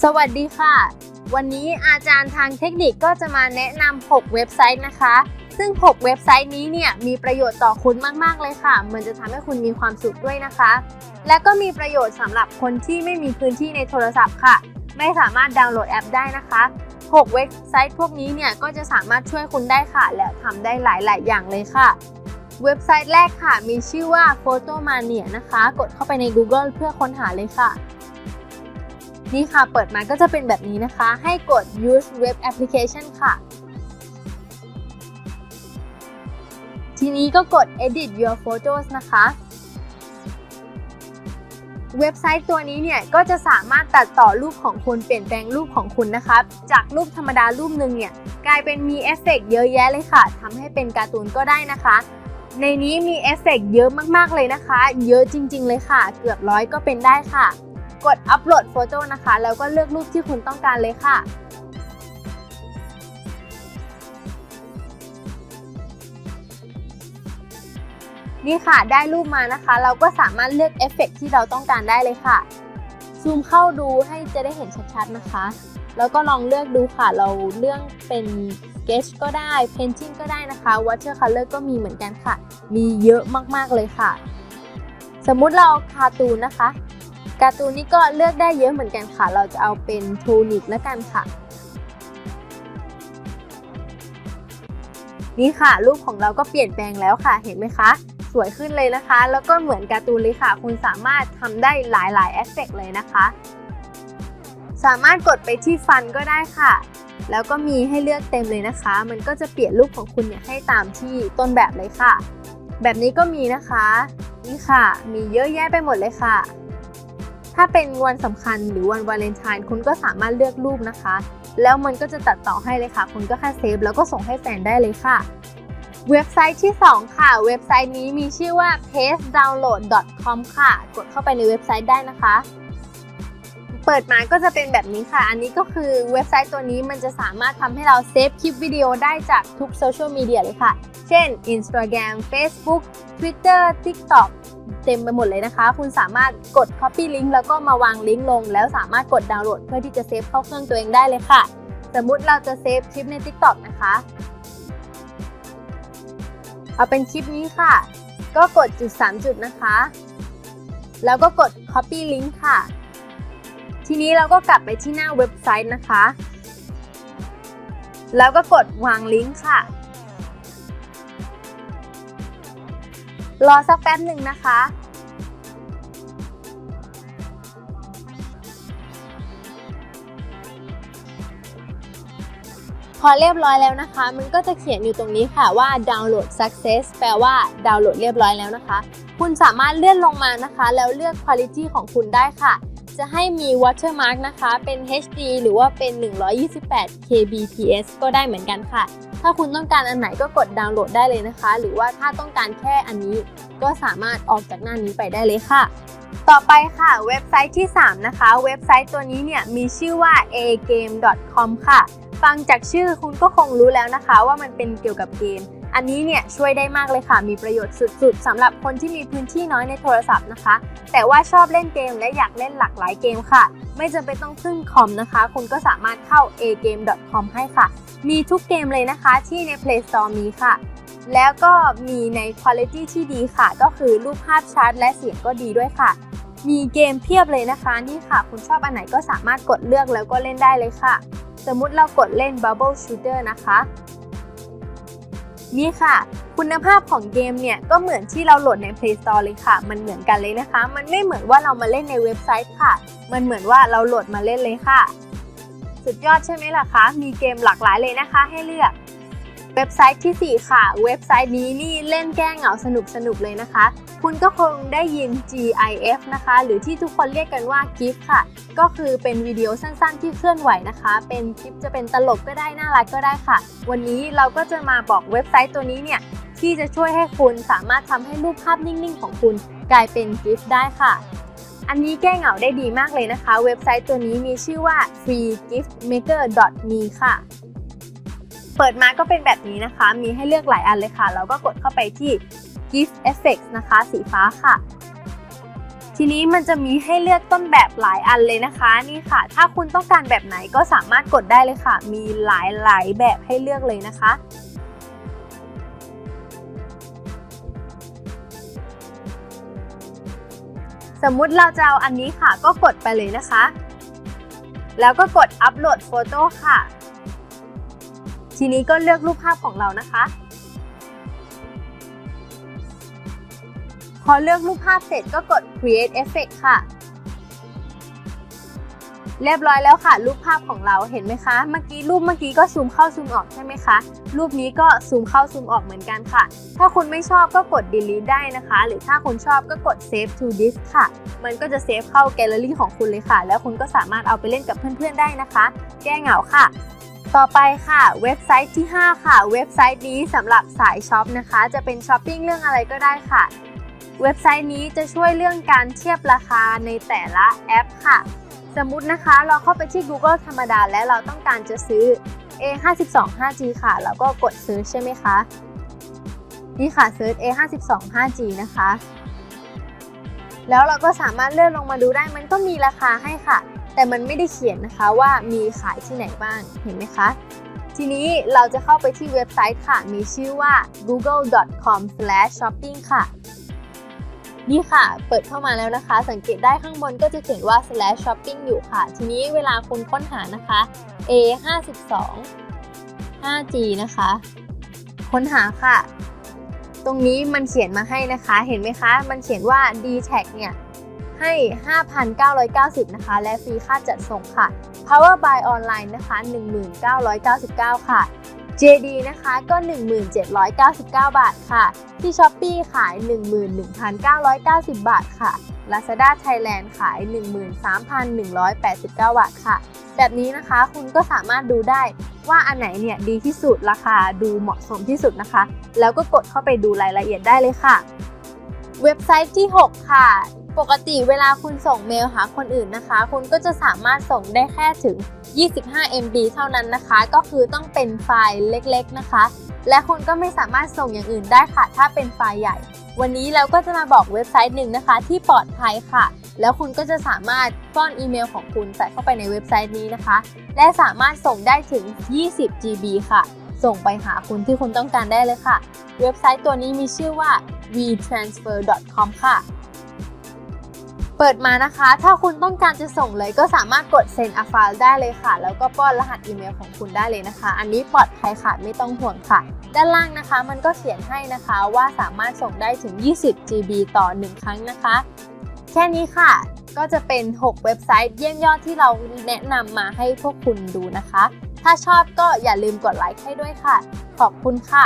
สวัสดีค่ะ วันนี้อาจารย์ทางเทคนิคก็จะมาแนะนำ 6 เว็บไซต์นะคะ ซึ่ง 6 เว็บไซต์นี้เนี่ยมีประโยชน์ต่อคุณมาก ๆ เลยค่ะ มันจะทำให้คุณมีความสุขด้วยนะคะ และก็มีประโยชน์สำหรับคนที่ไม่มีพื้นที่ในโทรศัพท์ค่ะ ไม่สามารถดาวน์โหลดแอปได้นะคะ 6 เว็บไซต์พวกนี้เนี่ยก็จะสามารถช่วยคุณได้ค่ะ และทำได้หลาย ๆ อย่างเลยค่ะ เว็บไซต์แรกค่ะ มีชื่อว่า Photomania นะคะ กดเข้าไปใน Google เพื่อค้นหาเลยค่ะ นี่ค่ะ เปิดมาก็จะเป็นแบบนี้นะคะ ให้กด use web application ค่ะ ทีนี้ก็กด edit your photos นะคะ เว็บไซต์ตัวนี้เนี่ย ก็จะสามารถตัดต่อรูปของคุณเปลี่ยนแปลงรูปของคุณนะคะ จากรูปธรรมดารูปหนึ่งเนี่ย กลายเป็นมีเอฟเฟกต์เยอะแยะเลยค่ะทำให้เป็นการ์ตูนก็ได้นะคะในนี้มีเอฟเฟกต์เยอะมาก ๆ เลยนะคะ เยอะจริง ๆ เลยค่ะ เกือบร้อยก็เป็นได้ค่ะ กดอัปโหลดโฟโต้นะคะ แล้วก็เลือกรูปที่คุณต้องการเลยค่ะนี่ค่ะ ได้รูปมานะคะ เราก็สามารถเลือกเอฟเฟกต์ที่เราต้องการได้เลยค่ะ ซูมเข้าดูให้จะได้เห็นชัดๆนะคะ แล้วก็ลองเลือกดูค่ะ เราเลือกเป็น sketch ก็ได้ painting ก็ได้นะคะ watercolor ก็มีเหมือนกันค่ะ มีเยอะมากๆเลยค่ะ สมมุติเราคาตูนนะคะ การ์ตูนนี้ก็เลือกได้เยอะเหมือนกันค่ะ เราจะเอาเป็นโทนิกแล้วกันค่ะ นี่ค่ะ รูปของเราก็เปลี่ยนแปลงแล้วค่ะ เห็นไหมคะ สวยขึ้นเลยนะคะ แล้วก็เหมือนการ์ตูนเลยค่ะ คุณสามารถทำได้หลายๆเอฟเฟกเลยนะคะ สามารถกดไปที่ฟันก็ได้ค่ะ แล้วก็มีให้เลือกเต็มเลยนะคะ มันก็จะเปลี่ยนรูปของคุณเนี่ยให้ตามที่ต้นแบบเลยค่ะ แบบนี้ก็มีนะคะ นี่ค่ะ มีเยอะแยะไปหมดเลยค่ะ ถ้าเป็นวันสำคัญหรือวันวาเลนไทน์คุณก็สามารถเลือกรูปนะคะ แล้วมันก็จะตัดต่อให้เลยค่ะ คุณก็แค่เซฟแล้วก็ส่งให้แฟนได้เลยค่ะ เว็บไซต์ที่ 2 ค่ะ เว็บไซต์นี้มีชื่อว่า pagedownload.com ค่ะ กดเข้าไปในเว็บไซต์ได้นะคะ เปิดมาก็จะเป็นแบบนี้ค่ะ อันนี้ก็คือเว็บไซต์ตัวนี้มันจะสามารถทำให้เราเซฟคลิปวิดีโอได้จากทุกโซเชียลมีเดียเลยค่ะ เช่น Instagram Facebook Twitter TikTok เต็มไปหมดเลยนะคะ คุณสามารถกด Copy Link แล้วก็มาวางลิงก์ลง แล้วสามารถกดดาวน์โหลดเพื่อที่จะเซฟเข้าเครื่องตัวเองได้เลยค่ะ สมมุติเราจะเซฟคลิปใน TikTok นะคะ เอาเป็นคลิปนี้ค่ะ ก็กดจุด 3 จุดนะคะ แล้วก็กด Copy Link ค่ะ ทีนี้เราก็กลับไปที่หน้าเว็บไซต์นะคะ แล้วก็กดวางลิงก์ค่ะ รอสักแป๊บหนึ่งนะคะ พอเรียบร้อยแล้วนะคะ มันก็จะเขียนอยู่ตรงนี้ค่ะว่า download success แปลว่าดาวน์โหลดเรียบร้อยแล้วนะคะ คุณสามารถเลื่อนลงมานะคะ แล้วเลือก quality ของคุณได้ค่ะ จะให้มี watermark นะคะ เป็น HD หรือว่าเป็น 128 kbps ก็ได้เหมือนกันค่ะ ถ้าคุณต้องการอันไหนก็กดดาวน์โหลดได้เลยนะคะ หรือว่าถ้าต้องการแค่อันนี้ ก็สามารถออกจากหน้านี้ไปได้เลยค่ะ ต่อไปค่ะเว็บไซต์ที่ 3 นะคะ เว็บไซต์ตัวนี้เนี่ยมีชื่อว่า agame.com ค่ะ ฟังจากชื่อคุณก็คงรู้แล้วนะคะ ว่ามันเป็นเกี่ยวกับเกม อันนี้เนี่ยช่วยได้มากเลยค่ะ มีประโยชน์สุดๆสำหรับคนที่มีพื้นที่น้อยในโทรศัพท์นะคะ แต่ว่าชอบเล่นเกมและอยากเล่นหลากหลายเกมค่ะ ไม่จำเป็นต้องพึ่งคอมนะคะ คุณก็สามารถเข้า agame.com ให้ค่ะ มีทุกเกมเลยนะคะที่ใน Play Store มีค่ะแล้วก็มีในคุณภาพที่ดีค่ะ ก็คือรูปภาพชัดและเสียงก็ดีด้วยค่ะ มีเกมเพียบเลยนะคะ นี่ค่ะ คุณชอบอันไหนก็สามารถกดเลือกแล้วก็เล่นได้เลยค่ะ สมมุติเรากดเล่น Bubble Shooter นะคะ นี่ค่ะ คุณภาพของเกมเนี่ยก็เหมือนที่เราโหลดใน Play Store เลยค่ะ มันเหมือนกันเลยนะคะ มันไม่เหมือนว่าเรามาเล่นในเว็บไซต์ค่ะ มันเหมือนว่าเราโหลดมาเล่นเลยค่ะ สุดยอดใช่ไหมล่ะคะ มีเกมหลากหลายเลยนะคะ ให้เลือก เว็บไซต์ที่ 4 ค่ะ เว็บไซต์นี้นี่เล่นแก้เหงาสนุกสนุกเลยนะคะ คุณก็คงได้ยิน GIF นะคะ หรือที่ทุกคนเรียกกันว่า GIF ค่ะ ก็คือเป็นวิดีโอสั้นๆ ที่เคลื่อนไหวนะคะ เป็นคลิปจะเป็นตลกก็ได้ น่ารักก็ได้ค่ะ วันนี้เราก็จะมาบอกเว็บไซต์ตัวนี้เนี่ย ที่จะช่วยให้คุณสามารถทำให้รูปภาพนิ่งๆ ของคุณกลายเป็น GIF ได้ค่ะอันนี้แก้เหงาได้ดีมากเลยนะคะ เว็บไซต์ตัวนี้มีชื่อว่า freegiftmaker.me ค่ะ เปิดมาก็เป็นแบบนี้นะคะ มีให้เลือกหลายอันเลยค่ะ เราก็กดเข้าไปที่ gift effects นะคะ สีฟ้าค่ะ ทีนี้มันจะมีให้เลือกต้นแบบหลายอันเลยนะคะนี่ค่ะ ถ้าคุณต้องการแบบไหนก็สามารถกดได้เลยค่ะ มีหลายหลายแบบให้เลือกเลยนะคะ สมมุติเราจะเอาอันนี้ค่ะ ก็กดไปเลยนะคะ แล้วก็กดอัปโหลดโฟโต้ค่ะ ทีนี้ก็เลือกรูปภาพของเรานะคะ พอเลือกรูปภาพเสร็จก็กด create effect ค่ะ เรียบร้อยแล้วค่ะ รูปภาพของเราเห็นไหมคะ เมื่อกี้รูปเมื่อกี้ก็ซูมเข้าซูมออกใช่ไหมคะ รูปนี้ก็ซูมเข้าซูมออกเหมือนกันค่ะ ถ้าคุณไม่ชอบก็กด delete ได้นะคะ หรือถ้าคุณชอบก็กด save to disk ค่ะ มันก็จะเซฟเข้าแกลเลอรี่ของคุณเลยค่ะ แล้วคุณก็สามารถเอาไปเล่นกับเพื่อนๆได้นะคะ แก้เหงาค่ะ ต่อไปค่ะเว็บไซต์ที่ 5 ค่ะ เว็บไซต์นี้สำหรับสายช็อปนะคะ จะเป็นช้อปปิ้งเรื่องอะไรก็ได้ค่ะ เว็บไซต์นี้จะช่วยเรื่องการเทียบราคาในแต่ละแอปค่ะ สมมุตินะคะเราเข้าไปที่ Google ธรรมดาและเราต้องการจะซื้อ A52 5G ค่ะแล้วก็กดซื้อใช่ไหมคะ นี่ค่ะซื้อ A52 5G นะคะ แล้วเราก็สามารถเลื่อนลงมาดูได้มันก็มีราคาให้ค่ะ แต่มันไม่ได้เขียนนะคะว่ามีขายที่ไหนบ้างเห็นไหมคะ ทีนี้เราจะเข้าไปที่เว็บไซต์ค่ะ มีชื่อว่า google.com/shopping ค่ะ นี่ค่ะ เปิดเข้ามาแล้วนะคะ สังเกตได้ข้างบนก็จะเขียนว่า slash shopping อยู่ค่ะ ทีนี้เวลาคุณค้นหานะคะ a 52 5g นะคะ ค้นหาค่ะ ตรงนี้มันเขียนมาให้นะคะ เห็นไหมคะ มันเขียนว่า d t a g เนี่ย ให้ 5,990 นะคะ และฟรีค่าจัดส่งค่ะ Power by Online นะคะ 1999 ค่ะ JD นะคะก็1199 บาทค่ะ ที่ Shopee ขาย 11,990 บาทค่ะ Lazada Thailand ขาย 13,189 บาทค่ะ แบบนี้นะคะคุณก็สามารถดูได้ว่าอันไหนเนี่ยดีที่สุดราคาดูเหมาะสมที่สุดนะคะ แล้วก็กดเข้าไปดูรายละเอียดได้เลยค่ะ เว็บไซต์ที่ 6 ค่ะ ปกติเวลาคุณส่งเมลหาคนอื่นนะคะ คุณก็จะสามารถส่งได้แค่ถึง 25 MB เท่านั้นนะคะ ก็คือต้องเป็นไฟล์เล็กๆนะคะ และคุณก็ไม่สามารถส่งอย่างอื่นได้ค่ะ ถ้าเป็นไฟล์ใหญ่ วันนี้เราก็จะมาบอกเว็บไซต์หนึ่งนะคะ ที่ปลอดภัยค่ะ แล้วคุณก็จะสามารถป้อนอีเมลของคุณใส่เข้าไปในเว็บไซต์นี้นะคะ และสามารถส่งได้ถึง 20 GB ค่ะ ส่งไปหาคุณที่คุณต้องการได้เลยค่ะ เว็บไซต์ตัวนี้มีชื่อว่า vtransfer.com ค่ะ เปิดมานะคะ ถ้าคุณต้องการจะส่งเลยก็สามารถกด send a file ได้เลยค่ะ แล้วก็ป้อนรหัสอีเมลของคุณได้เลยนะคะ อันนี้ปลอดภัยค่ะไม่ต้องห่วงค่ะ ด้านล่างนะคะ มันก็เขียนให้นะคะว่าสามารถส่งได้ถึง 20 GB ต่อ 1 ครั้งนะคะ แค่นี้ค่ะก็จะเป็น 6 เว็บไซต์เยี่ยมยอดที่เราแนะนำมาให้พวกคุณดูนะคะ ถ้าชอบก็อย่าลืมกดไลค์ให้ด้วยค่ะ ขอบคุณค่ะ